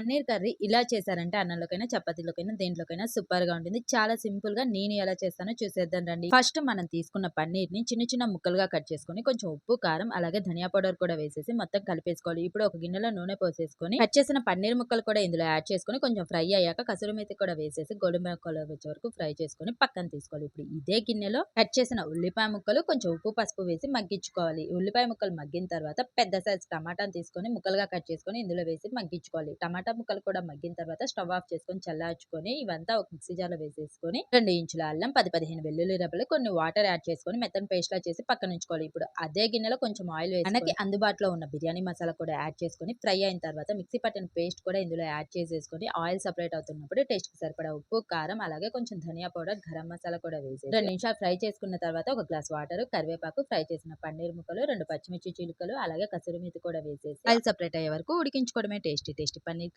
Paneer curry ఇలా చేశారంటే అన్నంలోకైనా చపాతీలోకైనా దేంట్లోకైనా సూపర్గా ఉంటుంది. చాలా సింపుల్గా నేను ఎలా చేస్తానో చూసేద్దాం రండి. ఫస్ట్ మనం తీసుకున్న పన్నీర్ని చిన్న చిన్న ముక్కలుగా కట్ చేసుకొని కొంచెం ఉప్పు కారం అలాగే ధనియా పౌడర్ కూడా వేసేసి మొత్తం కలిపేసుకోవాలి. ఇప్పుడు ఒక గిన్నెలో నూనె పోసేసుకొని కట్ చేసిన పన్నీర్ ముక్కలు కూడా ఇందులో యాడ్ చేసుకొని కొంచెం ఫ్రై అయ్యాక కసూరి మేతి కూడా వేసేసి గోల్డెన్ ముక్కలు వచ్చే వరకు ఫ్రై చేసుకొని పక్కన తీసుకోవాలి. ఇప్పుడు ఇదే గిన్నెలో కట్ చేసిన ఉల్లిపాయ ముక్కలు కొంచెం ఉప్పు పసుపు వేసి మగ్గించుకోవాలి. ఉల్లిపాయ ముక్కలు మగ్గిన తర్వాత పెద్ద సైజ్ టమాటాను తీసుకొని ముక్కలుగా కట్ చేసుకొని ఇందులో వేసి మగ్గించుకోవాలి. టమాటా టమాటా ముక్కలు కూడా మగ్గిన తర్వాత స్టవ్ ఆఫ్ చేసుకొని చల్లార్చుకొని ఇవంతా ఒక మిక్సీ జార్లో వేసేసుకొని రెండు ఇంచుల అల్లం పది పదిహేను వెల్లుల్లి రెబ్బలు కొన్ని వాటర్ యాడ్ చేసుకొని మెత్తని పేస్ట్ లా చేసి పక్కన ఉంచుకోవాలి. ఇప్పుడు అదే గిన్నెలో కొంచెం ఆయిల్ వేసి మనకి అందుబాటులో ఉన్న బిర్యానీ మసాలా కూడా యాడ్ చేసుకొని ఫ్రై అయిన తర్వాత మిక్సీ పట్టిన పేస్ట్ కూడా ఇందులో యాడ్ చేసేసుకొని ఆయిల్ సపరేట్ అవుతున్నప్పుడు టేస్ట్కి సరిపడా ఉప్పు కారం అలాగే కొంచెం ధనియా పౌడర్ గరం మసాలా కూడా వేసి రెండు నిమిషాలు ఫ్రై చేసుకున్న తర్వాత ఒక గ్లాస్ వాటర్ కరివేపాకు ఫ్రై చేసిన పన్నీర్ ముక్కలు రెండు పచ్చిమిర్చి చిలుకలు అలాగే కసూరి మీద కూడా వేసేసి ఆయిల్ సపరేట్ అయ్యే వరకు ఉడికించుకోవడమే టేస్టీ. టేస్టీ పన్నీర్